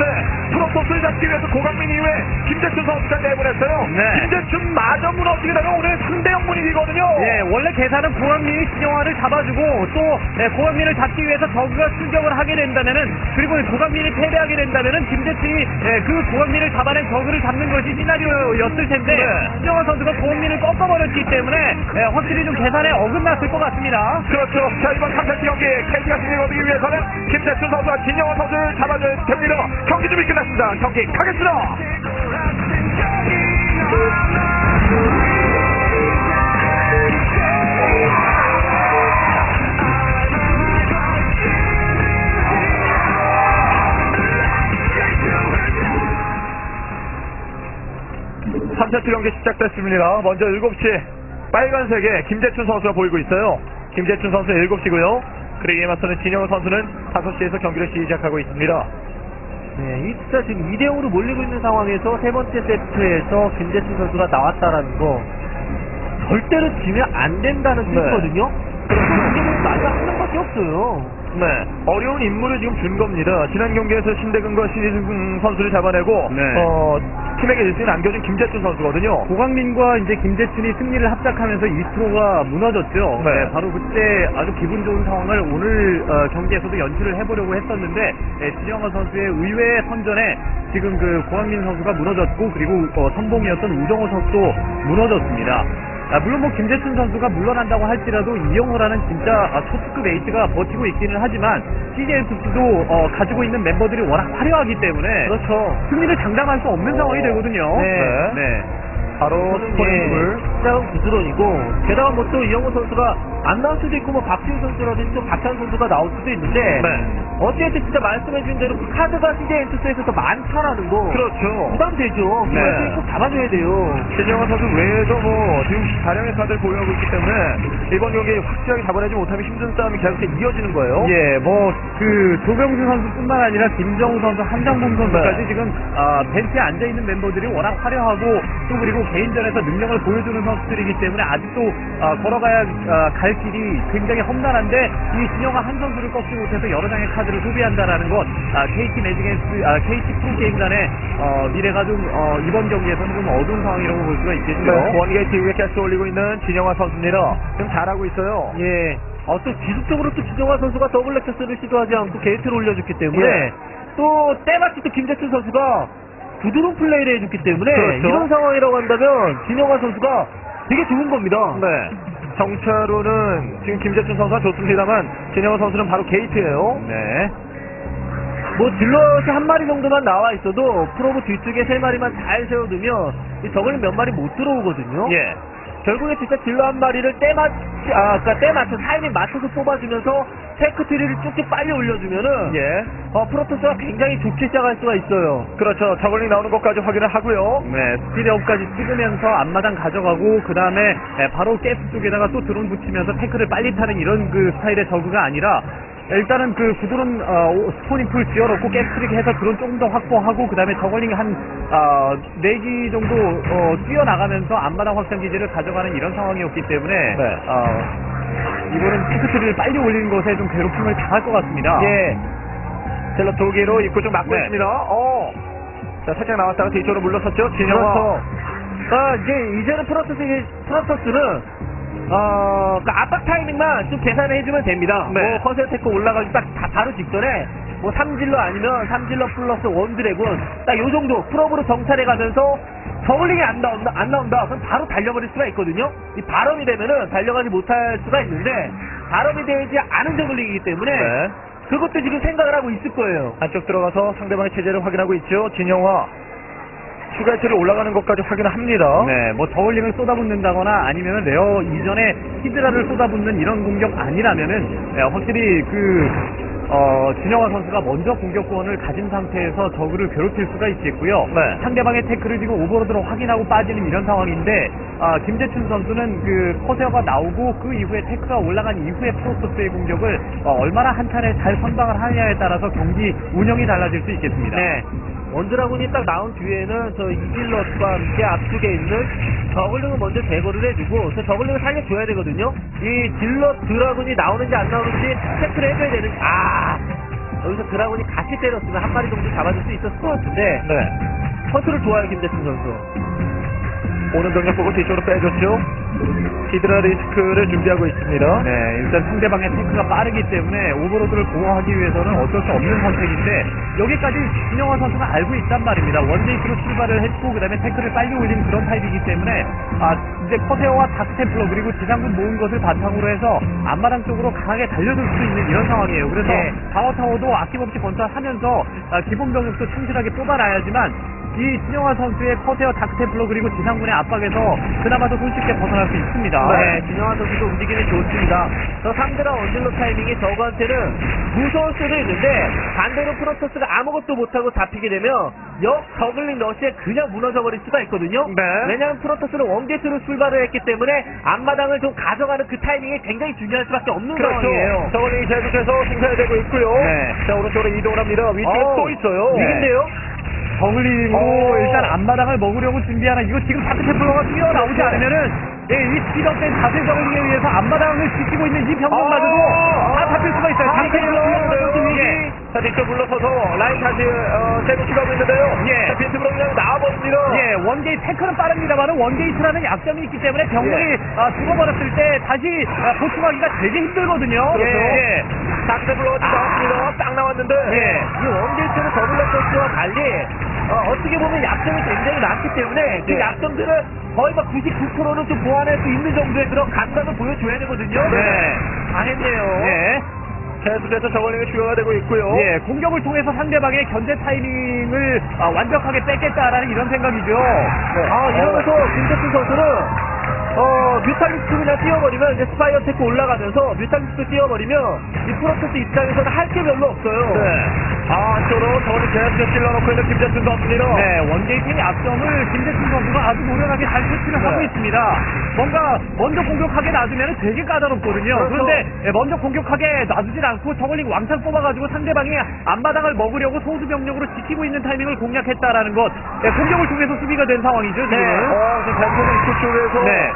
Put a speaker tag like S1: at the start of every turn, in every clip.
S1: 있는데 프로토스를 잡기 위해서 고강민 이후에 김재춘 선수가 내보냈어요.
S2: 네.
S1: 김재춘 마저 무너지게 되면 오늘 상대형 분위기거든요.
S2: 예, 원래 계산은 고강민이 진영화를 잡아주고 또 예, 고강민을 잡기 위해서 저그가 출격을 하게 된다면은 그리고 고강민이 패배하게 된다면은 김재춘이 예, 그 고강민을 잡아낸 저그를 잡는 것이 시나리오였을 텐데
S1: 네.
S2: 진영화 선수가 고강민을 꺾어버렸기 때문에 예, 확실히 좀 계산에 어긋났을 것 같습니다.
S1: 그렇죠. 자, 이번 3세트 경기 KT가 승리를 거두기 위해서는 김재춘 선수와 진영원 선수를 잡아줘야 됩니다. 경기 준비 끝났습니다. 경기 가겠습니다. 세트 경기 시작됐습니다. 먼저 7시 빨간색에 김재춘 선수가 보이고 있어요. 김재춘 선수 7시고요. 그리고 이에 맞서는 진영호 선수는 5시에서 경기를 시작하고 있습니다.
S3: 네, 이 진짜 지금 2대 0으로 몰리고 있는 상황에서 세 번째 세트에서 김재춘 선수가 나왔다라는 거 절대로 지면 안 된다는
S1: 네.
S3: 뜻이거든요. 그래서 나이가 한 명밖에 없어요.
S1: 네, 어려운 임무를 지금 준 겁니다. 지난 경기에서 신대근과 신희승 선수를 잡아내고
S2: 네.
S1: 어, 팀에게 1승을 안겨준 김재춘 선수거든요.
S2: 고강민과 이제 김재춘이 승리를 합작하면서 이스트로가 무너졌죠.
S1: 네.
S2: 네, 바로 그때 아주 기분 좋은 상황을 오늘 어, 경기에서도 연출을 해보려고 했었는데 네, 진영호 선수의 의외의 선전에 지금 그 고강민 선수가 무너졌고 그리고 어, 선봉이었던 우정호 선수도 무너졌습니다. 아, 물론 뭐 김재춘 선수가 물러난다고 할지라도 이영호라는 진짜 아, 초특급 에이스가 버티고 있기는 하지만 CJFC도 어, 가지고 있는 멤버들이 워낙 화려하기 때문에
S3: 그렇죠.
S2: 승리를 장담할 수 없는 상황이 되거든요.
S3: 네.
S2: 네.
S1: 바로
S3: 예,
S1: 스포닝을
S3: 시작은 부드러운이고 게다가 뭐 또 이영호 선수가 안 나올 수도 있고 뭐 박지훈 선수라든지 또 박찬 선수가 나올 수도 있는데
S1: 네.
S3: 어쨌든 진짜 말씀해주신 대로 그 카드가 CJ 엔투스에서 더 많다라는 거
S1: 그렇죠.
S3: 부담되죠. 그
S1: 네.
S3: 말씀을 꼭 잡아줘야 돼요.
S1: 진영호 선수 외에도 뭐 지금 다량의 카드를 보유하고 있기 때문에 이번 경기에 확실하게 잡아내지 못하면 힘든 싸움이 계속 이어지는 거예요.
S2: 예, 뭐, 그, 조병수 선수뿐만 아니라 김정우 선수, 한정범 선수까지
S1: 네.
S2: 지금, 아, 벤치에 앉아 있는 멤버들이 워낙 화려하고, 또 그리고 개인전에서 능력을 보여주는 선수들이기 때문에 아직도, 아, 걸어가야, 아, 갈 길이 굉장히 험난한데, 이 진영아 한 선수를 꺾지 못해서 여러 장의 카드 를 소비한다라는 것, 아, KT 매직앤스, 아, KT 프로게임 간의, 어, 미래가 좀, 어, 이번 경기에서는 좀 어두운 상황이라고 볼 수가 있겠죠.
S1: 네, 원게이트 위에 캐스 올리고 있는 진영화 선수입니다. 지금 잘하고 있어요.
S3: 예. 어, 또 지속적으로 또 진정환 선수가 더블 렉터스를 시도하지 않고 게이트를 올려줬기 때문에
S1: 예.
S3: 또 때마치 또 김재춘 선수가 부드러운 플레이를 해줬기 때문에
S1: 그렇죠.
S3: 이런 상황이라고 한다면 진영환 선수가 되게 좋은 겁니다.
S1: 네. 정차로는 지금 김재춘 선수가 좋습니다만 진영호 선수는 바로 게이트예요.
S2: 네.
S3: 뭐 딜럿이 한 마리 정도만 나와 있어도 프로브 뒤쪽에 세 마리만 잘 세워두면 이 저걸린 몇 마리 못 들어오거든요.
S1: 예.
S3: 결국에 진짜 딜러 한 마리를 때 맞 아 그러니까 때 맞춰 타이밍 맞춰서 뽑아주면서 테크 트리를 쭉쭉 빨리 올려주면은
S1: 예.
S3: 어 프로토스가 굉장히 좋게 시작할 수가 있어요.
S1: 그렇죠. 저글링 나오는 것까지 확인을 하고요.
S2: 네, 스피드업까지 찍으면서 앞마당 가져가고 그 다음에 바로 가스 쪽에다가 또 드론 붙이면서 태클을 빨리 타는 이런 그 스타일의 저그가 아니라 일단은 그 구드론 어, 스포닝 풀 지어놓고 가스트릭 해서 드론 조금 더 확보하고 그 다음에 저걸링 한 어, 4기 정도 어, 뛰어나가면서 앞마당 확장 기지를 가져가는 이런 상황이었기 때문에
S1: 네.
S2: 어, 이번엔 테크트리를 빨리 올리는 것에 좀 괴롭힘을 당할 것 같습니다.
S1: 예. 셀럽 두 개로 입구 좀 막고
S2: 네.
S1: 있습니다. 어. 자, 살짝 나왔다가 뒤쪽으로 물러섰죠.
S3: 그렇죠. 아 이제 이제는 프로토스 프로토스는 어, 그 압박 타이밍만 좀 계산을 해주면 됩니다.
S1: 네.
S3: 뭐 커세어 테크 올라가기 딱 다- 바로 직전에 뭐 삼질러 아니면 삼질러 플러스 원드래곤 딱 요 정도 프로브로 정찰해 가면서 저글링이 안 나온다 안 나온다 그럼 바로 달려버릴 수가 있거든요. 이 발업이 되면은 달려가지 못할 수가 있는데 발업이 되지 않은 저글링이기 때문에
S1: 네.
S3: 그것도 지금 생각을 하고 있을 거예요.
S1: 안쪽 들어가서 상대방의 체제를 확인하고 있죠. 진영화. 추가 해처리 올라가는 것까지 확인을 합니다.
S2: 네, 뭐 저울링을 쏟아붓는다거나 아니면 레어 이전에 히드라를 쏟아붓는 이런 공격 아니라면은 네, 확실히 그 어, 진영화 선수가 먼저 공격권을 가진 상태에서 저그를 괴롭힐 수가 있겠고요.
S1: 네.
S2: 상대방의 태클을 지금 오버로드로 확인하고 빠지는 이런 상황인데 아, 김재춘 선수는 그 커세어가 나오고 그 이후에 태클가 올라간 이후에 프로토스의 공격을 어, 얼마나 한 차례 잘 선방을 하느냐에 따라서 경기 운영이 달라질 수 있겠습니다.
S3: 네. 원드라군이 딱 나온 뒤에는 저 이질럿과 함께 앞쪽에 있는 저글링을 먼저 제거를 해주고 저 저글링을 살려줘야 되거든요. 이 딜럿 드라군이 나오는지 안 나오는지 체크를 해줘야 되는 아 여기서 드라곤이 같이 때렸으면 한 마리 정도 잡아줄 수 있었을 것 같은데
S1: 네.
S3: 컨트롤 좋아요 김대중 선수.
S1: 오는 병력 보고 뒤쪽으로 빼줬죠. 히드라 리스크를 준비하고 있습니다.
S2: 네, 일단 상대방의 탱크가 빠르기 때문에 오버로드를 보호하기 위해서는 어쩔 수 없는 선택인데 여기까지 진영화 선수가 알고 있단 말입니다. 원데이트로 출발을 했고 그다음에 탱크를 빨리 올린 그런 타입이기 때문에 아 이제 커세어와 다크템플러 그리고 지상군 모은 것을 바탕으로 해서 앞마당 쪽으로 강하게 달려들 수 있는 이런 상황이에요. 그래서
S3: 네.
S2: 방어타워도 아낌없이 건설하면서 아, 기본 병력도 충실하게 뽑아놔야지만 이 신영화 선수의 커세어 다크템플러 그리고 지상군의 압박에서 그나마도 손쉽게 벗어날 수 있습니다.
S3: 네, 진영환 선수도 움직임이 좋습니다. 저 상대랑 원딜로 타이밍이 저거한테는 무서울 수도 있는데 반대로 프로토스가 아무것도 못하고 잡히게 되면 역 저글링 러시에 그냥 무너져 버릴 수가 있거든요.
S1: 네.
S3: 왜냐하면 프로토스는 원게이트로 출발을 했기 때문에 앞마당을 좀 가져가는 그 타이밍이 굉장히 중요할 수밖에 없는 상황이에요.
S1: 그렇죠. 저원이 계속해서 생산되고 있고요.
S2: 네.
S1: 자, 오른쪽으로 이동을 합니다. 위쪽에 또 있어요.
S2: 네.
S3: 위기인데요?
S2: 저글링으로
S1: 오.
S2: 일단 앞마당을 먹으려고 준비하는 이거 지금 다크템플러가 뛰어나오지 않으면은 예, 이 스피드업된 자세 저글링에 의해서 앞마당을 지키고 있는 이 병력마저도
S1: 아.
S2: 다 잡힐 수가 있어요. 다크템플러 예.
S1: 자, 뒤쪽 물러서서 라인 다시 어, 재구축하고 있는데요.
S2: 예.
S1: 자, 빈틈으로 그냥 나와버립니다.
S2: 예, 원게이트 태클은 빠릅니다만은 원게이트라는 약점이 있기 때문에 병력이
S1: 예.
S2: 아, 죽어버렸을 때 다시 아, 보충하기가 되게 힘들거든요.
S1: 그렇죠.
S2: 예.
S1: 다크블로가 나왔습니다. 딱 나왔는데.
S2: 예.
S3: 이 원게이트는 더블럭터스와 달리 어, 떻게 보면 약점이 굉장히 많기 때문에 그
S1: 예.
S3: 약점들을 거의 막 99%는 좀 보완할 수 있는 정도의 그런 감각을 보여줘야 되거든요.
S2: 네.
S3: 잘했네요.
S2: 예.
S1: 계속해서 저걸링이 추가가 되고 있고요.
S2: 예, 공격을 통해서 상대방의 견제 타이밍을 아, 완벽하게 뺏겠다라는 이런 생각이죠.
S1: 네.
S3: 아, 이러면서 김태춘 선수는 어, 뮤탈리스트 그냥 띄워버리면 이제 스파이어 테크 올라가면서 뮤탈리스트 띄워버리면 이 프로토스 입장에서는 할 게 별로 없어요.
S1: 네. 아, 안쪽으로 저걸링 계속해서 찔러놓고 있는 김재춘 선수입니다.
S2: 네, 원게이트의 앞점을 김대춘 선수가 아주 노련하게 잘 설치를
S1: 네.
S2: 하고 있습니다. 뭔가 먼저 공격하게 놔두면 되게 까다롭거든요.
S3: 그렇죠.
S2: 그런데 예, 먼저 공격하게 놔두질 않고 저걸링 왕창 뽑아가지고 상대방이 앞마당을 먹으려고 소수 병력으로 지키고 있는 타이밍을 공략했다라는 것. 예, 공격을 통해서 수비가 된 상황이죠, 지금.
S3: 네.
S1: 어, 지금 이쪽 쪽에서.
S2: 네.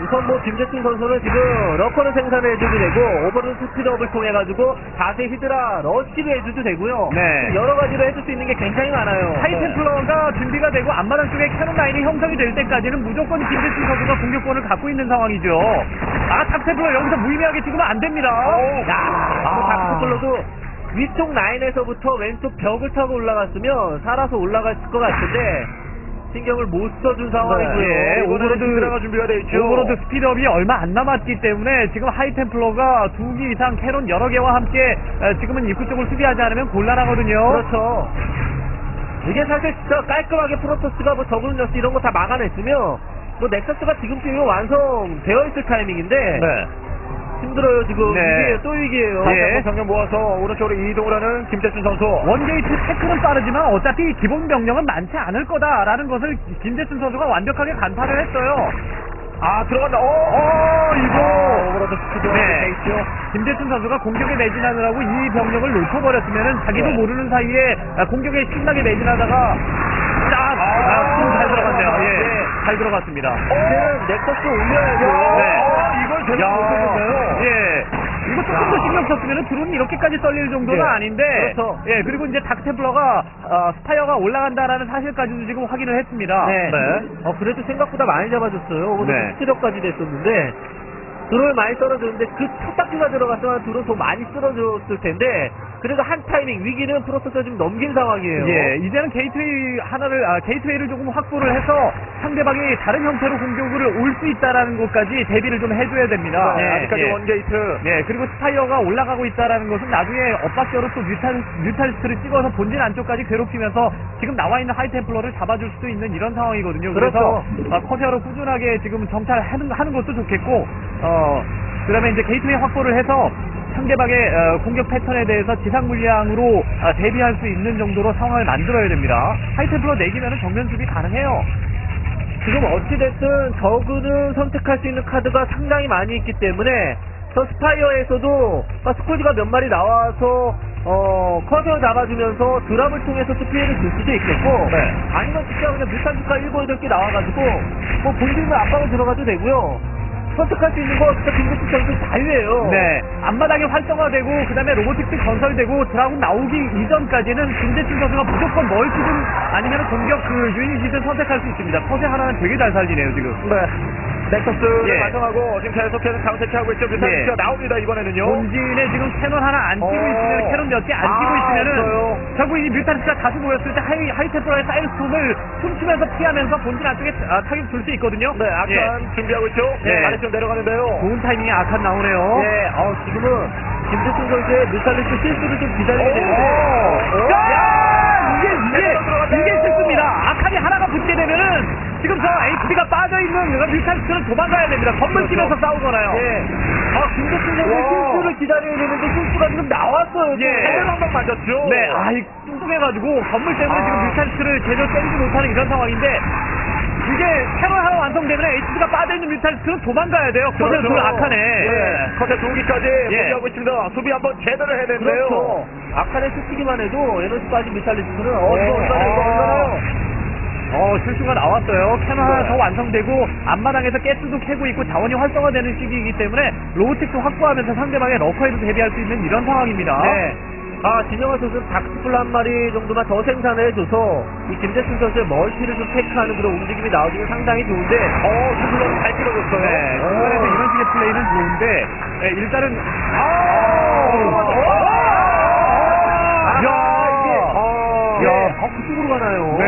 S3: 우선 뭐 김재춘 선수는 지금 러커를 생산을 해줘도 되고 오버로드 스피드업을 통해 가지고 자세 히드라 러시를 해줘도 되고요.
S2: 네.
S3: 여러 가지로 해줄 수 있는 게 굉장히 많아요.
S2: 하이템플러가 준비가 되고 앞마당 쪽에 캐논 라인이 형성이 될 때까지는 무조건 김대춘 선수가 공격권을 갖고 있는 상황이죠. 아, 탑템플러 여기서 무의미하게 찍으면 안 됩니다.
S3: 야,
S2: 아.
S3: 다크플러도 위쪽 라인에서부터 왼쪽 벽을 타고 올라갔으면 살아서 올라갔을 것 같은데 신경을 못 써준 상황이고요.
S2: 네, 오버로드
S1: 히드라가 준비가 돼 있죠.
S2: 오버로드 스피드업이 얼마 안 남았기 때문에 지금 하이템플러가 두 기 이상 캐논 여러 개와 함께 에, 지금은 입구 쪽을 수비하지 않으면 곤란하거든요.
S3: 그렇죠. 이게 사실 진짜 깔끔하게 프로토스가 뭐 저그른 러시 이런 거 다 막아냈으면 뭐 넥서스가 지금쯤이면 완성되어 있을 타이밍인데
S1: 네.
S3: 힘들어요 지금
S2: 네.
S3: 위기에요 또 위기에요.
S1: 다시
S2: 예.
S1: 한번 병력 모아서 오른쪽으로 이동을 하는 김재춘 선수.
S2: 원게이트 태클은 빠르지만 어차피 기본 병력은 많지 않을 거다라는 것을 김대춘 선수가 완벽하게 간파를 했어요.
S1: 아, 들어간다. 어,
S2: 어, 이거.
S1: 아, 오버로드 스피드
S2: 네.
S1: 돼 있죠.
S2: 김대춘 선수가 공격에 매진하느라고 이 병력을 놓쳐버렸으면 자기도
S1: 네.
S2: 모르는 사이에 아, 공격에 신나게 매진하다가 딱! 아, 아, 잘 들어갔네요. 예.
S3: 네.
S2: 잘 들어갔습니다.
S3: 이제는 넥서스 올려야죠.
S2: 네. 야,
S1: 못했는데요.
S2: 예. 이거 조금 더 신경 썼으면 드론이 이렇게까지 썰릴 정도는
S1: 예.
S2: 아닌데.
S3: 그렇죠.
S2: 예, 그리고 이제 닥템플러가, 어, 스파이어가 올라간다라는 사실까지도 지금 확인을 했습니다.
S3: 네.
S1: 네.
S3: 어, 그래도 생각보다 많이 잡아줬어요. 오늘
S2: 네.
S3: 스피드업까지 됐었는데 드론을 많이 떨어졌는데 그 첫 바퀴가 들어갔으면 드론 더 많이 쓰러졌을 텐데 그래도 한 타이밍 위기는 프로토스가 지금 넘긴 상황이에요.
S2: 예, 이제는 게이트웨이 하나를, 아, 게이트웨이를 조금 확보를 해서 상대방이 다른 형태로 공격을 올 수 있다라는 것까지 대비를 좀 해줘야 됩니다.
S1: 네,
S2: 예,
S1: 아직까지
S2: 예.
S1: 원게이트.
S2: 네, 그리고 스파이어가 올라가고 있다라는 것은 나중에 엇박자로 또 뮤탈, 뮤탈스트를 찍어서 본진 안쪽까지 괴롭히면서 지금 나와 있는 하이템플러를 잡아줄 수도 있는 이런 상황이거든요. 그래서
S3: 그렇죠.
S2: 아, 커세어로 꾸준하게 지금 정찰하는 하는 것도 좋겠고, 어, 그 다음에 이제 게이트웨이 확보를 해서 상대방의 어, 공격 패턴에 대해서 지상 물량으로 아, 대비할 수 있는 정도로 상황을 만들어야 됩니다. 하이템플러 내기면 정면 수비 가능해요.
S3: 지금 어찌됐든 저그는 선택할 수 있는 카드가 상당히 많이 있기 때문에 저 스파이어에서도 아, 스콜지가 몇 마리 나와서 어, 커세어 잡아주면서 드랍을 통해서 또 피해를 줄 수도 있겠고
S1: 네.
S3: 아니면 진짜 그냥 뮤탄주가 7, 8개 나와가지고 뭐 본진으로 압박을 들어가도 되고요 선택할 수 있는 거 진짜 김대중 선수 자유예요.
S2: 네, 앞마당에 활성화되고 그다음에 로보틱스 건설되고 드라군 나오기 이전까지는 김재춘 선수가 무조건 멀티든 아니면 공격 그 유닛이든 선택할 수 있습니다. 커세 하나는 되게 잘 살리네요 지금.
S1: 네. 넥서스를
S2: 예.
S1: 완성하고 지금 계속해서 강세치하고 있죠. 뮤탈리스크가
S2: 예.
S1: 나옵니다, 이번에는요.
S2: 본진에 지금 캐논 하나 안 끼고
S1: 어.
S2: 있으면 캐논 몇 개 안 끼고
S1: 아,
S2: 있으면은
S1: 없어요.
S2: 결국 이 뮤탄스가 다시 모였을 때 하이 하이테프라의 사이언스톰을 춤추면서 피하면서 본진 안쪽에 아, 타격 줄수 있거든요.
S1: 네, 아칸
S2: 예.
S1: 준비하고 있죠.
S2: 예.
S1: 네. 아래쪽 내려가는데요.
S2: 좋은 타이밍에 악한 나오네요.
S3: 예, 어, 지금은 김대중 선수의 뮤탈리스 실수를 좀 기다리게 되는데.
S1: 오!
S2: 야! 이게 이게. 이게 실수입니다. 악한이 하나가 붙게 되면은 지금 저 HP가 빠져 있는 뮤탄스는 도망가야 됩니다. 건물
S1: 그렇죠.
S2: 뛰면서 싸우잖아요.
S3: 예. 아, 김대중 선수의
S1: 와.
S3: 실수를 기다려야 되는데 실수가 지금 나왔어요.
S2: 예.
S1: 헤드 한방 맞았죠.
S2: 네, 아, 이 뚱뚱해가지고 건물 때문에
S1: 아.
S2: 지금 뮤탄스를 제대로 때리지 못하는 이런 상황인데 이게 테러 하나 완성되면 HP가 빠져있는 뮤탄스는 도망가야 돼요. 커서
S1: 그렇죠.
S2: 둘 악하네.
S1: 네. 커세 두 기까지
S2: 예.
S1: 보유하고 있습니다. 수비 한번 제대로 해내는데요.
S3: 그렇죠. 아칸에 스치기만 해도 에너지 빠진 뮤탈리스트는 어,
S1: 네. 아.
S3: 얼마나요?
S2: 어, 실수가 나왔어요. 캐논 하나
S1: 네.
S2: 더 완성되고, 앞마당에서 가스도 캐고 있고, 자원이 활성화되는 시기이기 때문에, 로보틱스 확보하면서 상대방의 러커에도 대비할 수 있는 이런 상황입니다.
S3: 네. 아, 진영아 선수는 닥스플 한 마리 정도만 더 생산해줘서 이 김대중 선수의 멀티를 좀 체크하는 그런 움직임이 나오기는 상당히 좋은데
S1: 어, 수술로 잘 찍어줬어요.
S2: 네,
S1: 오.
S2: 중간에서 이런 식의 플레이는 좋은데, 네, 일단은,
S1: 아,
S2: 야,
S1: 이게, 어,
S3: 야, 아, 그쪽으로 가나요?
S2: 네.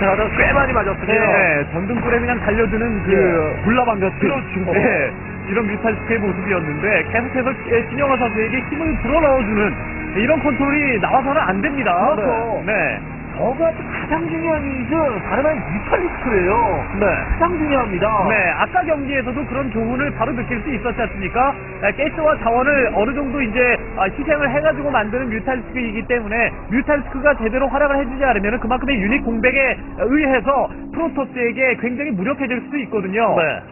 S1: 제가 꽤 많이 맞았어요.
S2: 네, 전등불에 그냥 달려드는 그,
S1: 예.
S2: 불나방 같은.
S1: 그렇죠.
S2: 네, 이런 뮤탈스의 모습이었는데, 계속해서 예, 신영화 선수에게 힘을 불어넣어주는 이런 컨트롤이 나와서는 안 됩니다.
S3: 그렇죠.
S2: 네.
S3: 저가 가장 중요한 이유는 아닌 뮤탈리스트예요.
S1: 네.
S3: 가장 중요합니다.
S2: 네, 아까 경기에서도 그런 교훈을 바로 느낄 수 있었지 않습니까? 아, 가스와 자원을 어느 정도 이제 아, 희생을 해가지고 만드는 뮤탈스크이기 때문에 뮤탈스크가 제대로 활약을 해주지 않으면 그만큼의 유닛 공백에 의해서 프로토스에게 굉장히 무력해질 수도 있거든요.
S1: 네.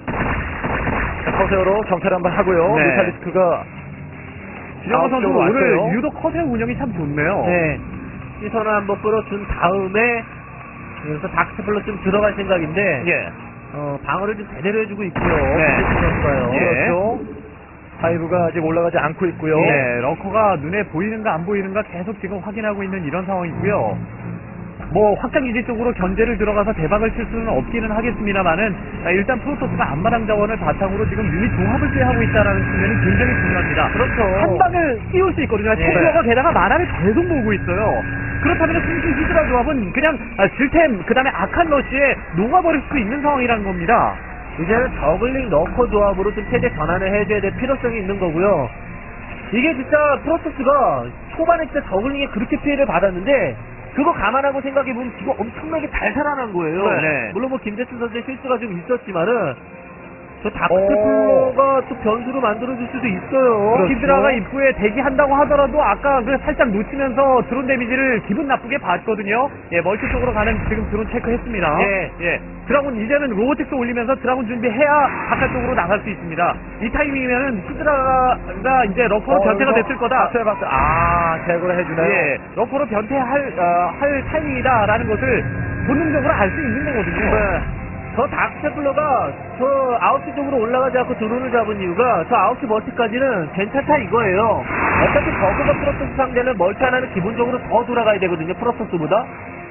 S1: 자, 커세어로 정찰 한번 하고요.
S2: 네.
S1: 메탈리스크가
S2: 진영호 선수 오늘
S1: 왔어요.
S2: 유독 커세 운영이 참 좋네요.
S3: 네. 시선을 한번 끌어준 다음에 그래서 닥스플로 좀 들어갈 생각인데
S1: 예.
S3: 어, 방어를 좀 제대로 해주고 있고요.
S2: 네.
S3: 선수가요.
S2: 예.
S1: 그렇죠. 파이브가 아직 올라가지 않고 있고요.
S2: 네, 러커가 눈에 보이는가 안 보이는가 계속 지금 확인하고 있는 이런 상황이고요. 뭐 확장 기지 쪽으로 견제를 들어가서 대박을 칠 수는 없기는 하겠습니다만은 아, 일단 프로토스가 앞마당 자원을 바탕으로 지금 유닛 종합을 쇠하고 있다는 측면이 굉장히 중요합니다.
S3: 그렇죠.
S2: 한 방을 띄울 수 있거든요.
S3: 예.
S2: 테크가 게다가 만화를 계속 모으고 있어요. 그렇다면 승진 히드라 조합은 그냥 아, 질템 그다음에 악한 러시에 녹아버릴 수 있는 상황이라는 겁니다.
S3: 이제는 저글링 너커 조합으로 좀 체제 전환을 해줘야 될 필요성이 있는 거고요. 이게 진짜 프로토스가 초반에 진짜 저글링에 그렇게 피해를 받았는데 그거 감안하고 생각해보면 지금 엄청나게 잘 살아난 거예요.
S2: 네.
S3: 물론 뭐 김대춘 선수의 실수가 좀 있었지만은 저
S1: 오.
S3: 다크플로가 또 변수로 만들어줄 수도 있어요.
S1: 그렇죠.
S2: 히드라가 입구에 대기한다고 하더라도 아까 그 살짝 놓치면서 드론 데미지를 기분 나쁘게 봤거든요. 예, 멀티 쪽으로 가는 지금 드론 체크했습니다.
S3: 예.
S2: 예. 드라군 이제는 로보틱스 올리면서 드라군 준비해야 바깥쪽으로 나갈 수 있습니다. 이 타이밍이면은 히드라가 이제 러커로 변태가 됐을 거다.
S1: 봤어요, 봤어요. 아, 제거를 해주네요.
S2: 예, 러커로 변태할 어, 할 타이밍이다라는 것을 본능적으로 알 수 있는 거거든요.
S1: 네.
S3: 저 다크테플러가 저 아웃시 쪽으로 올라가지 않고 드론을 잡은 이유가 저 아웃시 멀티까지는 괜찮다 이거예요. 어차피 버그가 프로토스 상대는 멀티 하나는 기본적으로 더 돌아가야 되거든요. 프로토스보다.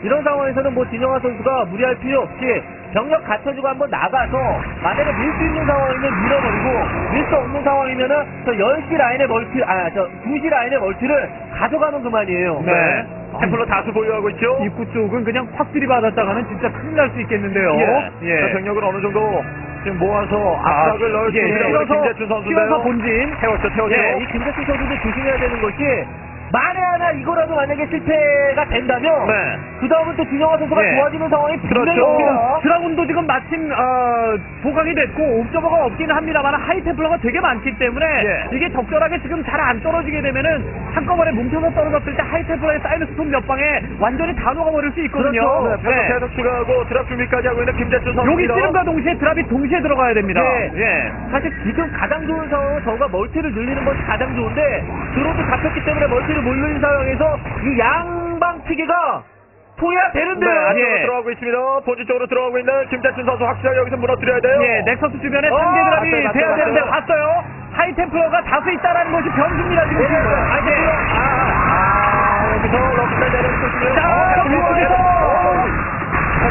S3: 이런 상황에서는 뭐 진영아 선수가 무리할 필요 없이 병력 갖춰주고 한번 나가서 만약에 밀 수 있는 상황이면 밀어버리고 밀 수 없는 상황이면은 저 10시 라인의 멀티, 아, 저 2시 라인의 멀티를 가져가면 그만이에요.
S1: 네. 템플러 다수 보유하고 있죠.
S2: 입구 쪽은 그냥 확 들이받았다가는 진짜 큰일 날 수 있겠는데요.
S1: 예. 자, 병력을 어느 정도 지금 모아서 압박을 넣을 수
S2: 예,
S1: 있는 김재춘 선수인데요.
S2: 튀어서 본진.
S1: 태웠죠, 태웠죠.
S3: 예, 이 김대중 선수도 조심해야 되는 것이 만에 하나 이거라도 만약에 실패가 된다면
S1: 네.
S3: 그 다음은 또 진영아 선수가
S2: 예.
S3: 좋아지는 상황이 분명히
S1: 그렇죠.
S3: 옵니다.
S2: 드라군도 지금 마침 어, 보강이 됐고 옵저버가 없기는 합니다만 하이템플러가 되게 많기 때문에
S1: 예.
S2: 이게 적절하게 지금 잘 안 떨어지게 되면은 한꺼번에 뭉쳐서 떨어졌을 때 하이템플러의 사이드 스톤 몇 방에 완전히 다 녹아버릴 수 있거든요.
S1: 그렇죠. 네,
S2: 네.
S1: 계속 추가하고 드랍 준비까지 하고 있는 김재춘 선수.
S2: 여기 찌름과 동시에 드랍이 동시에 들어가야 됩니다.
S3: 네.
S2: 예.
S3: 사실 지금 가장 좋은 상황은 저가 멀티를 늘리는 것이 가장 좋은데 드론도 잡혔기 때문에 멀티를 못 늘린 상황에서 이 양방 피계가 통해야 되는데요.
S1: 네, 안쪽으로
S2: 예.
S1: 들어가고 있습니다. 본진 쪽으로 들어가고 있는 김재춘 선수 확실하게 여기서 무너뜨려야 돼요.
S2: 예, 넥서스 주변에
S1: 어,
S2: 상계 드랍이 돼야
S1: 맞아요,
S2: 되는데
S1: 맞아요.
S2: 봤어요. 하이템플러가 다수 있다라는 것이 변수입니다 지금.
S1: 예,
S2: 하이템플러.
S1: 아, 여기서 럭스를 내려주시면
S2: 자, 위쪽에서.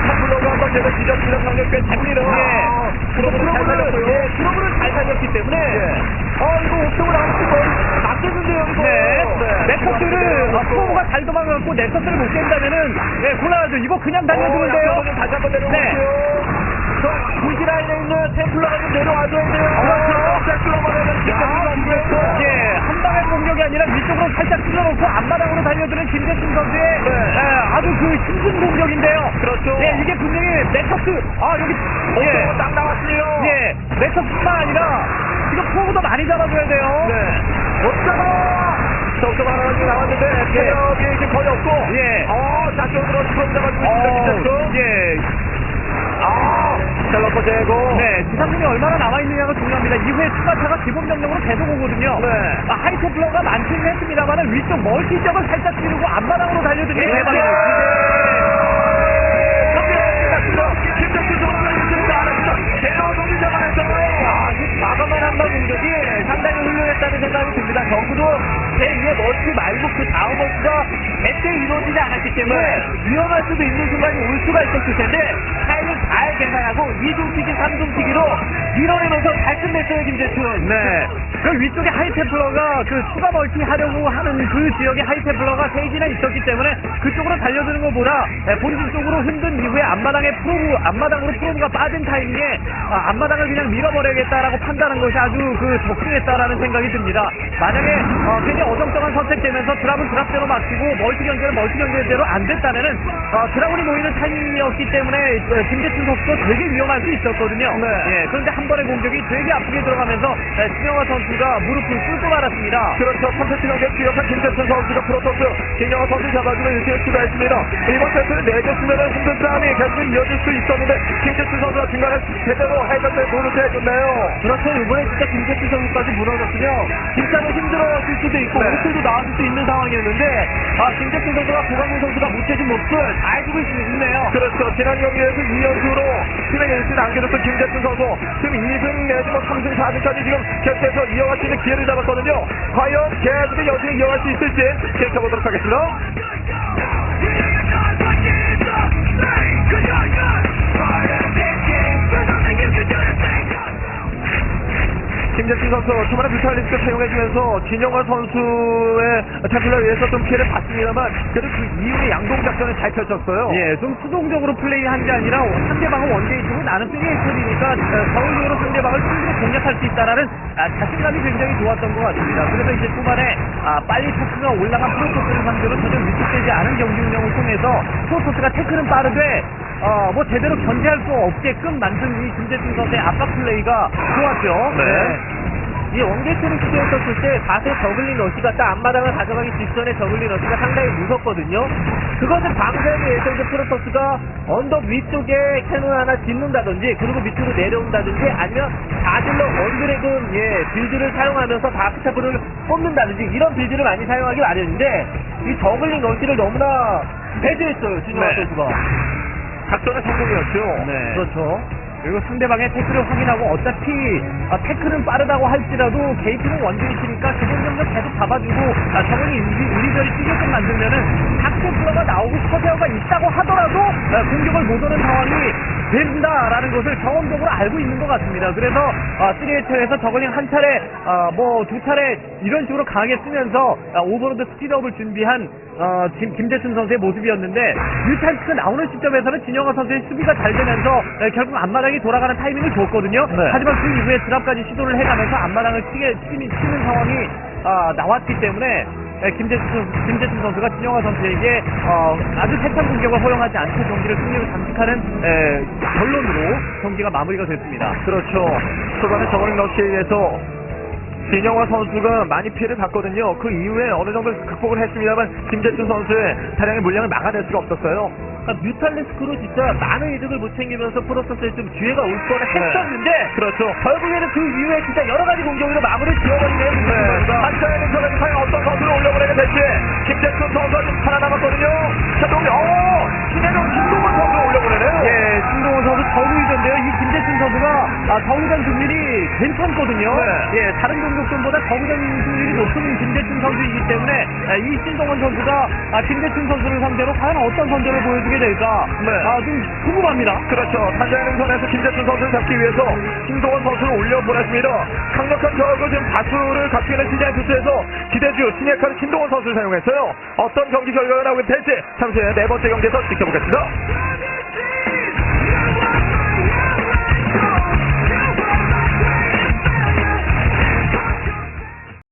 S1: 탑블로가 한번 계속 뒤졌습니다. 상력 꽤 됩니다.
S2: 예.
S1: 프로브를 잘 살렸고요.
S3: 예, 프로브를 잘 살렸기 때문에
S1: 예.
S3: 어 이거 옥점을 나오는 거 맞겠는데요 이거.
S2: 네. 넥서스를
S1: 네.
S2: 어, 프로가 잘 도망가고 넥서스를 못 깬다면은 예, 곤란하죠. 이거 그냥.
S1: 어, 다시 한번
S2: 네.
S1: 내려오고요.
S3: 저 부지라인에 있는 템플러가 좀 내려와줘야 돼요.
S1: 어,
S2: 예,
S1: 네.
S2: 한 방의 공격이 아니라 위쪽으로 살짝 찔러놓고 앞마당으로 달려드는 김재춘 선수의
S1: 네.
S2: 예, 아주 그 힘든 공격인데요.
S1: 그렇죠.
S2: 예, 이게 분명히 넥서스, 아, 여기, 예,
S1: 딱 나왔어요.
S2: 예, 넥서스뿐만 아니라 지금 포구도 많이 잡아줘야 돼요.
S1: 네. 못 잡아! 적적 하나 가지고 나왔는데, 체력이 지금 거의 없고,
S2: 예.
S1: 어, 좌쪽으로 처음 잡아주고 있습니다,
S2: 어. 예,
S1: 아, 샬럿거 제고.
S2: 네, 지상군이 얼마나 남아있느냐가 중요합니다. 이후에 추가차가 기본 명령으로 계속 오거든요.
S1: 네.
S2: 아, 하이테플러가 많기는 했습니다만 위쪽 멀티 쪽을 살짝 찌르고 앞마당으로 달려드는 게이
S3: 마감만 한방 공격이 상당히 훌륭했다는 생각이 듭니다. 적어도 제2의 멀티 말고 그 다음 멀티가 제때 이루어지지 않았기 때문에 위험할 수도 있는 순간이 올 수가 있었을 텐데 잘 계산하고 2중튀기, 3중튀기로 밀어내면서 잘 끝냈어요, 김재춘.
S2: 네. 그 위쪽에 하이테플러가 그 추가 멀티 하려고 하는 그 지역에 하이테플러가 세이지나 있었기 때문에 그쪽으로 달려드는 것보다 예, 본진 쪽으로 흔든 이후에 앞마당에 프로브, 앞마당으로 프로브가 빠진 타이밍에 아, 앞마당을 그냥 밀어버려야겠다라고 판단한 것이 아주 그 적중했다라는 생각이 듭니다. 만약에 어, 괜히 어정쩡한 선택되면서 드랍은 드랍대로 막히고 멀티 경제는 멀티 경제대로 안 됐다면은 어, 드라군이 모이는 타이밍이었기 때문에 어, 김재 춘 선수도 되게 위험할 수 있었거든요.
S1: 네.
S2: 예, 그런데 한 번의 공격이 되게 아프게 들어가면서 네, 신영화 선수가 무릎을 꿇고 말았습니다.
S1: 그렇죠. 3세트 경기에 주역한 김재춘 선수가 프로토스 김영호 선수 잡아주고 1승을 추가했습니다. 이번 세트는 내줬으면 힘든 싸움이 계속 이어질 수 있었는데 김재춘 선수가 중간에 제대로 해결될 노릇을 해줬네요.
S3: 그렇죠. 이번에 진짜 김재춘 선수까지 무너졌으면 진짜로 힘들어질 수도 있고
S1: 네.
S3: 오틀도 나왔을 수 있는 상황이었는데 아 김재춘 선수가 고강민 선수가 못해준 몫을 잘 주고 있네요.
S1: 그렇죠. 지난 경기에서 2연 수로 팀의 1승 안겨줬던 김재춘 선수 지금 2승 내지 뭐 3승, 4승까지 지금 계속해서 이어갈 수 있는 기회를 잡았거든요. 과연 계속 여승 이어갈 수 있을지 지켜보도록 하겠습니다. 김재춘 선수 초반에 뮤탈리스크 사용해주면서 진영화 선수의 템플러에 의해서 좀 피해를 봤습니다만 그래도 그 이후에 양동 작전을 잘 펼쳤어요.
S2: 예, 좀 수동적으로 플레이한 게 아니라 상대방은 원게이트고 나는 쓰리에이트니까 저울적으로 상대방을 충분히 공략할 수 있다라는 아, 자신감이 굉장히 좋았던 것 같습니다. 그래서 이제 초반에 아, 빨리 토크가 올라간 프로토스를 상대로 전혀 위축되지 않은 경기 운영을 통해서 프로토스가 태클은 빠르되 어, 뭐 제대로 견제할 수 없게끔 만든 이 김재준 선수의 압박 플레이가 좋았죠.
S1: 네.
S3: 이 원게이트를 시도했었을 때 사실 저글링 러시가 딱 앞마당을 가져가기 직전에 저글링 러시가 상당히 무섭거든요. 그것을 방사하기 위해서 이제 프로토스가 언덕 위쪽에 캐논 하나 짓는다든지 그리고 밑으로 내려온다든지 아니면 다질러 원드래곤 예 빌드를 사용하면서 다크차프를 뽑는다든지 이런 빌드를 많이 사용하기 마련인데 이 저글링 러시를 너무나 배제했어요 진영아
S1: 네.
S3: 선수가.
S1: 작전의 성공이었죠.
S2: 네.
S3: 그렇죠.
S2: 그리고 상대방의 태클을 확인하고 어차피 아, 태클은 빠르다고 할지라도 게이트는 원게이트니까 기본 경력 계속 잡아주고 아, 저번에 이리저리 뛰게끔 만들면은 닥터플러가 나오고 커세어가 있다고 하더라도 아, 공격을 못 오는 상황이 된다라는 것을 경험적으로 알고 있는 것 같습니다. 그래서 아, 3H에서 저글링 한 차례 아, 뭐두 차례 이런 식으로 강하게 쓰면서 아, 오버로드 스피드업을 준비한 어, 김, 김재춘 선수의 모습이었는데 뮤탄스가 나오는 시점에서는 진영아 선수의 수비가 잘 되면서 에, 결국 앞마당이 돌아가는 타이밍을 줬거든요.
S1: 네.
S2: 하지만 그 이후에 드랍까지 시도를 해가면서 앞마당을 치게, 치는, 치는 상황이 아, 나왔기 때문에 에, 김재춘, 김재춘 선수가 진영아 선수에게 어, 아주 세찬 공격을 허용하지 않고 경기를 승리를 장식하는 에, 결론으로 경기가 마무리가 됐습니다.
S1: 그렇죠. 초반에 저글링 러시에 의해서 진영화 선수가 많이 피해를 봤거든요. 그 이후에 어느 정도 극복을 했습니다만 김재준 선수의 다량의 물량을 막아낼 수가 없었어요.
S3: 그러니까 뮤탈리스크로 진짜 많은 이득을 못 챙기면서 프로토스에 좀 기회가 올 거라 했었는데
S1: 그렇죠.
S3: 결국에는 그 이후에 진짜 여러 가지 공격으로 마무리 지어버리네요.
S1: 네.
S3: 네.
S1: 한자의 인터넷 과연 어떤 선수를 올려보내게 될지 김재준 선수가 지금 살아남았거든요. 자, 동료, 오!
S2: 저우전 승률이 괜찮거든요.
S1: 네.
S2: 예, 다른 종족전보다 저우전 승률이 높은 김재춘 선수이기 때문에 예, 이 신동원 선수가 아, 김재춘 선수를 상대로 과연 어떤 선전을 보여주게 될까
S1: 네.
S2: 아, 좀 궁금합니다.
S1: 그렇죠. 탄자는 선에서 김재춘 선수를 잡기 위해서 김동원 선수를 올려보냈습니다. 강력한 저그 지금 다수를 갖추고 있는 시장 투수에서 기대주 신예카드 김동원 선수를 사용했어요. 어떤 경기 결과가 나오게 될지 잠시 후에 네 번째 경기에서 지켜보겠습니다.